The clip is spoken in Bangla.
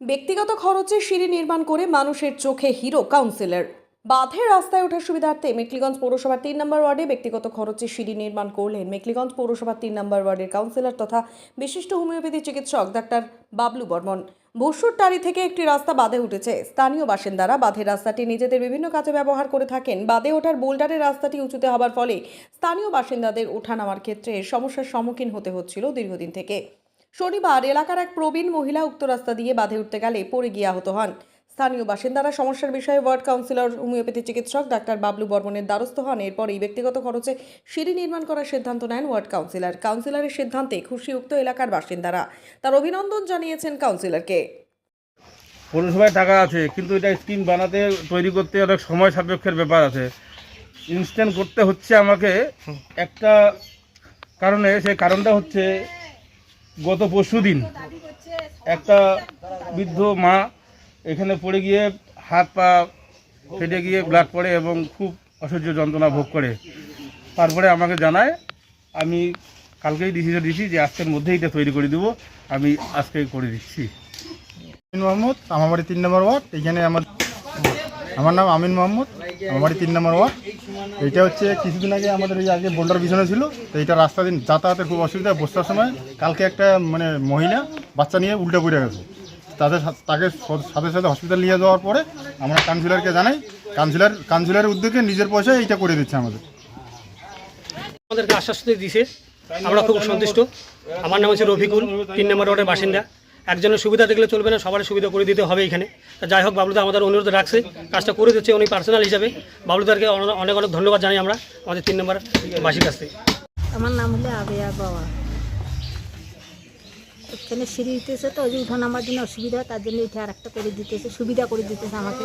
ব্যক্তিগত খরচে সিঁড়ি নির্মাণ করে মানুষের চোখে হিরো কাউন্সিলর। বাঁধের রাস্তায় ওঠার সুবিধার্থে মেকলিগঞ্জ পৌরসভার তিন নম্বর ওয়ার্ডে ব্যক্তিগত খরচে সিঁড়ি নির্মাণ করলেন মেকলিগঞ্জ পৌরসভার তিন নম্বর ওয়ার্ডের কাউন্সিলর তথা বিশিষ্ট হোমিওপ্যাথি চিকিৎসক ডাক্তার বাবলু বর্মন। বসুর টারি থেকে একটি রাস্তা বাঁধে উঠেছে। স্থানীয় বাসিন্দারা বাঁধের রাস্তাটি নিজেদের বিভিন্ন কাজে ব্যবহার করে থাকেন। বাঁধে ওঠার বোল্ডারের রাস্তাটি উঁচুতে হবার ফলে স্থানীয় বাসিন্দাদের ওঠানামার ক্ষেত্রে সমস্যার সম্মুখীন হতে হচ্ছিল দীর্ঘদিন থেকে। শনিবার এলাকার এক প্রবীণ মহিলা উক্ত রাস্তা দিয়ে বাঁধে উঠতে গেলে পড়ে গিয়ে আহত হন। স্থানীয় বাসিন্দারা সমস্যার বিষয়ে ওয়ার্ড কাউন্সিলর হোমিওপ্যাথি চিকিৎসক ডাক্তার বাবলু বর্মনের দ্বারস্থ হন। এরপরই ব্যক্তিগত খরচে সিঁড়ি নির্মাণ করার সিদ্ধান্ত নেন ওয়ার্ড কাউন্সিলর। কাউন্সিলরের সিদ্ধান্তে খুশি উক্ত এলাকার বাসিন্দারা। তার অভিনন্দন জানিয়েছেন কাউন্সিলরকে। পৌরসভায় টাকা আছে কিন্তু এটা স্কিম বানাতে তৈরি করতে অনেক সময় সাপেক্ষের ব্যাপার আছে। ইনস্ট্যান্ট করতে হচ্ছে আমাকে একটা কারণে সেই কারণটা হচ্ছে গত পরশু দিন একটা বৃদ্ধ মা এখানে পড়ে গিয়ে হাত পা ফেটে গিয়ে ব্লাড পড়ে এবং খুব অসহ্য যন্ত্রণা ভোগ করে। তারপরে আমাকে জানায়, আমি কালকেই ডিসিশন দিচ্ছি যে আজকের মধ্যেই এটা তৈরি করে দেবো। আমি আজকেই করে দিচ্ছি। মোহাম্মদ, আমার বাড়ি তিন নম্বর ওয়ার্ড। এখানে আমার আমার নাম আমিন মোহাম্মদ আমার বাড়ি তিন নম্বর ওয়ার্ড। এইটা হচ্ছে কিছুদিন আগে আমাদের এই আগে বোল্ডার পিছনে ছিল, তো এইটা রাস্তা দিন যাতায়াতের খুব অসুবিধা, বসতার সময় কালকে একটা মানে মহিলা বাচ্চা নিয়ে উল্টে পড়ে গেছে। তাদের তাকে সাথে সাথে হসপিটাল নিয়ে যাওয়ার পরে আমরা কাউন্সিলরকে জানাই কাউন্সিলর কাউন্সিলরের উদ্যোগে নিজের পয়সায় এইটা করে দিচ্ছে আমাদের। আমাদেরকে আশ্বাস দিছে আমরা খুব সন্তুষ্ট। আমার নাম হচ্ছে রফিকুল, তিন নম্বর ওয়ার্ডের বাসিন্দা। একজনের সুবিধা দেখলে চলবে না সবার সুবিধা করে দিতে হবে এখানে। যাই হোক, বাবলুদা আমাদের অনুরোধ রাখছে, কাজটা করে দিচ্ছে উনি পার্সোনাল হিসাবে। বাবলুদারকে অনেক অনেক ধন্যবাদ জানাই আমরা, আমাদের তিন নম্বর বাসীর কাছ থেকে। আমার নাম হলো আবেয়া বাবা এখানে সিঁড়ি দিতেছে তো, ওই উঠোন আমার জন্য অসুবিধা, তার জন্য এটা আর একটা করে দিতেছে, সুবিধা করে দিতেছে আমাকে।